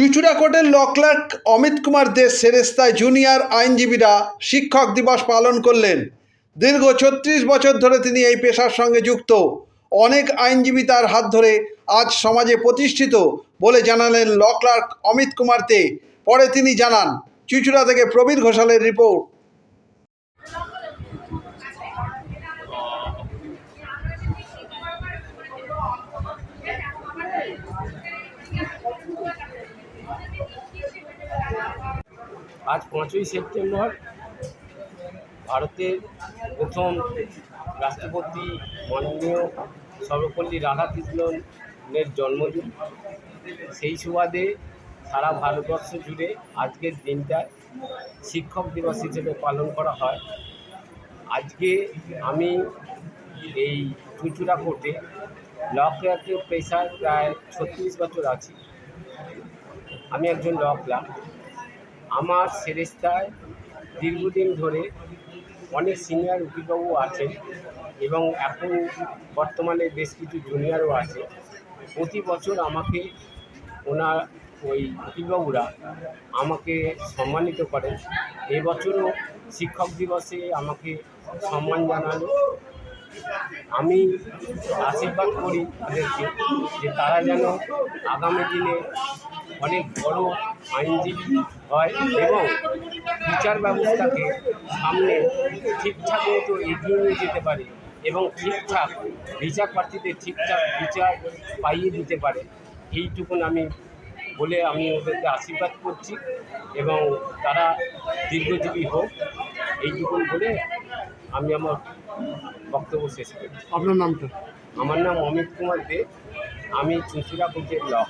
চুচুড়া কোর্টের লকলার্ক অমিত কুমার দেশ সেরেস্তায় জুনিয়র আইনজীবীরা শিক্ষক দিবস পালন করলেন। দীর্ঘ ছত্রিশ বছর ধরে তিনি এই পেশার সঙ্গে যুক্ত। অনেক আইনজীবী তার হাত ধরে আজ সমাজে প্রতিষ্ঠিত বলে জানালেন লকলার্ক অমিত কুমার দে পরে তিনি জানান, চুচুড়া থেকে প্রবীর ঘোষালের রিপোর্ট। আজ পাঁচই সেপ্টেম্বর ভারতের প্রথম রাষ্ট্রপতি মাননীয় সর্বপল্লী রাধাকৃষ্ণনের জন্মদিন। সেই সুবাদে সারা ভারতবর্ষ জুড়ে আজকের দিনটা শিক্ষক দিবস হিসেবে পালন করা হয়। আজকে আমি এই চুঁচুড়া কোর্টে ল ক্লার্কের পেশায় প্রায় ছত্রিশ বছর আছি। আমি একজন ল ক্লার্ক। আমার সেরেস্তায় দীর্ঘদিন ধরে অনেক সিনিয়র উকিলবাবু আছেন এবং এখন বর্তমানে বেশ কিছু জুনিয়রও আছে। প্রতি বছর আমাকে ওনার ওই উকিলবাবুরা আমাকে সম্মানিত করেন। এবছরও শিক্ষক দিবসে আমাকে সম্মান জানালো। আমি আশীর্বাদ করি তাদেরকে যে তারা যেন আগামী দিনে অনেক বড় আইনজীবী হয় এবং বিচার ব্যবস্থাকে সামনে ঠিকঠাক মতো এগিয়ে নিয়ে যেতে পারে এবং ঠিকঠাক বিচার প্রার্থীদের ঠিকঠাক বিচার পাইয়ে দিতে পারে। এইটুকুন আমি বলে আমি ওদেরকে আশীর্বাদ করছি এবং তারা দীর্ঘজীবী হোক এইটুকুন বলে আমি আমার বক্তব্য শেষ করছি আপনার নামটা? আমার নাম অমিত কুমার দে আমি চুঁচুড়া কোচের লক